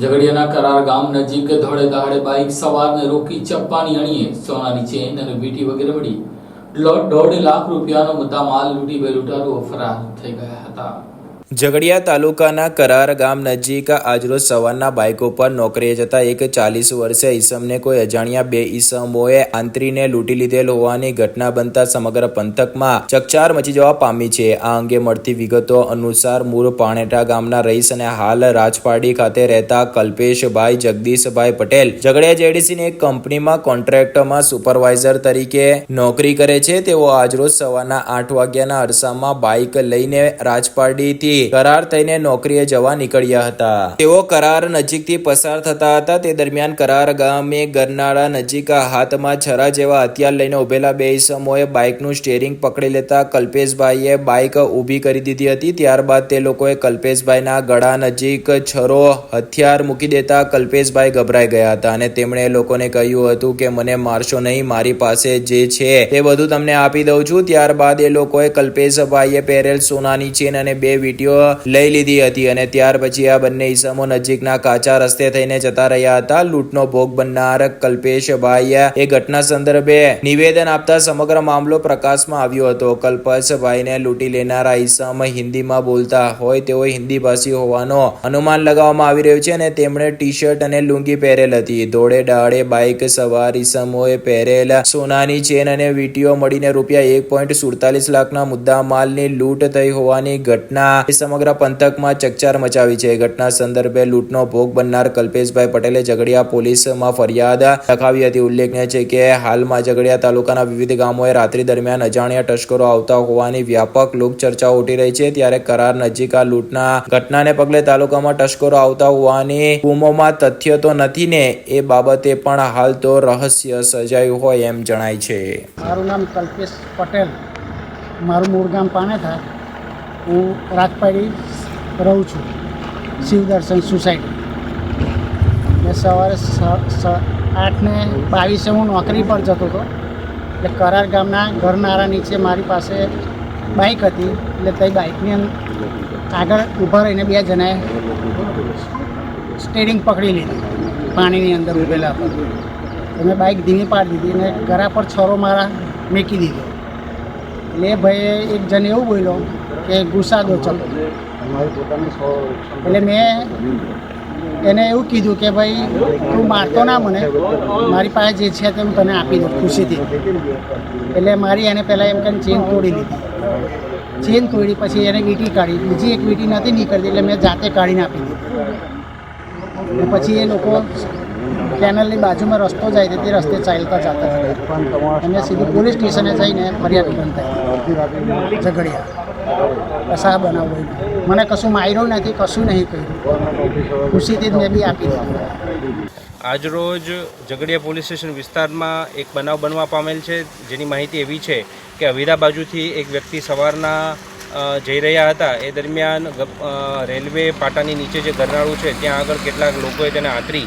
ઝઘડિયાના કરાર ગામ નજીક ધોળે દહાડે બાઇક સવારને રોકી ચપ્પાની અણીએ સોનાની ચેન અને વીટી વગેરે મળી દોઢ લાખ રૂપિયાનો મુદ્દામાલ લૂંટી બે લૂંટારુઓ ફરાર થઈ ગયા હતા. ઝઘડિયા તાલુકાના કરાર ગામ નજીક આજરોજ સવારના બાઇકો પર નોકરીએ જતા એક ચાલીસ વર્ષે ઈસમને કોઈ અજાણ્યા બે ઈસમોએ આંતરીને લૂંટી લીધેલ હોવાની ઘટના બનતા સમગ્ર પંથકમાં ચકચાર મચી જવા પામી છે. આ અંગે મળતી વિગતો અનુસાર મૂળ પાણેટા ગામના રહીશ અને હાલ રાજપાડી ખાતે રહેતા કલ્પેશભાઈ, જગદીશભાઈ પટેલ ઝઘડિયા જેડીસીની એક કંપનીમાં કોન્ટ્રાક્ટમાં સુપરવાઇઝર તરીકે નોકરી કરે છે. તેઓ આજરોજ સવારના આઠ વાગ્યાના અરસામાં બાઇક લઈને રાજપાડીથી કરાર થઈને નોકરીએ જવા નીકળ્યા હતા. તેઓ કરાર નજીકથી પસાર થતા હતા. તે દરમિયાન કરાર ગામે ગરનાળા નજીક હાથમાં છરા જેવા હથિયાર લઈને ઉભેલા બે ઇસમોએ બાઇકનું સ્ટેરિંગ પકડી લેતા કલ્પેશભાઈએ બાઇક ઊભી કરી દીધી હતી. ત્યારબાદ તે લોકોએ કલ્પેશભાઈના ગળા નજીક છરો હથિયાર મૂકી દેતા કલ્પેશભાઈ ગભરાઈ ગયા હતા અને તેમણે લોકોને કહ્યું હતું કે, મને મારશો નહીં, મારી પાસે જે છે તે બધું તમને આપી દઉં છું. ત્યારબાદ એ લોકોએ કલ્પેશભાઈએ પહેરેલ સોનાની ચેન અને બે વીટીઓ લઈ લીધી હતી અને ત્યાર પછી આ બંને ઈસમો નજીકના કાચા રસ્તે થઈને જતા રહ્યા હતા. લૂંટનો ભોગ બનનાર કલ્પેશભાઈ એ ઘટના સંદર્ભે નિવેદન આપતા સમગ્ર મામલો પ્રકાશમાં આવ્યો હતો. કલ્પેશભાઈને લૂંટી લેનારા ઈસમ હિન્દીમાં બોલતા હોય તેઓ હિન્દી ભાષી હોવાનો અનુમાન લગાવવામાં આવી રહ્યું છે અને તેમણે ટી શર્ટ અને લુંગી પહેરેલ હતી. દોડે ડાળે બાઇક સવાર ઈસમોએ પહેરેલ સોનાની ચેન અને વીટીઓ મળીને રૂપિયા એક પોઈન્ટ સુડતાલીસ લાખના મુદ્દા માલની લૂંટ થઈ હોવાની ઘટના સમગ્ર પંથકમાં ચકચાર મચાવી છે. ઘટના સંદર્ભે લૂંટનો ભોગ બનનાર કલ્પેશભાઈ પટેલે ઝઘડિયા પોલીસમાં ફરિયાદ લખાવી હતી. ઉલ્લેખનીય છે કે હાલમાં ઝઘડિયા તાલુકાના વિવિધ ગામોએ રાત્રિ દરમિયાન અજાણ્યા તસ્કરો આવતા હોવાની વ્યાપક લોકચર્ચાઓ ઉઠી રહી છે. ત્યારે કરાર નજીક આ લૂંટના ઘટનાને પગલે તાલુકામાં તસ્કરો આવતા હોવાની બૂમોમાં તથ્ય તો નથી ને, એ બાબતે પણ હાલ તો રહસ્ય સર્જાયું હોય એમ જણાય છે. મારું નામ કલ્પેશ પટેલ. મારું મૂળ ગામ પાનેથા હું રાજપાડી રહું છું. શિવદર્શન સોસાયટી. ને સવારે આઠને બાવીસે હું નોકરી પર જતો હતો. એટલે કરાર ગામના ઘરનારા નીચે મારી પાસે બાઇક હતી. એટલે તે બાઇકની આગળ ઊભા રહીને બે જણાએ સ્ટેરિંગ પકડી લીધી. પાણીની અંદર ઊભેલા હતા. મેં બાઇક ધીમી પાડી દીધી અને ઘરા પર છરો મારા મેકી દીધો. એટલે ભાઈએ એક જણ એવું બોલ્યો કે ગુસ્સા દો ચલો એટલે મેં એને એવું કીધું કે ભાઈ તું મારતો ના મને. મારી પાસે જે છે તે હું તને આપી દઉં ખુશીથી. એટલે મારી એને પહેલાં એમ કરીને ચેન તોડી દીધી ચેન તોડી પછી એને વીંટી કાઢી. બીજી એક વીંટી નથી નીકળતી એટલે મેં જાતે કાઢીને આપી દીધી. પછી એ લોકો કેનલની બાજુમાં રસ્તો જાય તે રસ્તે ચાલતા જતા હતા અને સીધું પોલીસ સ્ટેશને જઈને ફરિયાદ બંધાઈ ઝઘડિયા. બસ બનાવવો મને કશું માર્યું નથી, કશું નહીં કર્યું. ખુશીથી જ મેં બી આપી દીધું. આજરોજ ઝઘડિયા પોલીસ સ્ટેશન વિસ્તારમાં એક બનાવ બનવા પામેલ છે. જેની માહિતી એવી છે કે અવિરા બાજુથી એક વ્યક્તિ સવારના જઈ રહ્યા હતા. એ દરમિયાન રેલવે પાટાની નીચે જે ગરનાળું છે, ત્યાં આગળ કેટલાક લોકોએ તેને આંતરી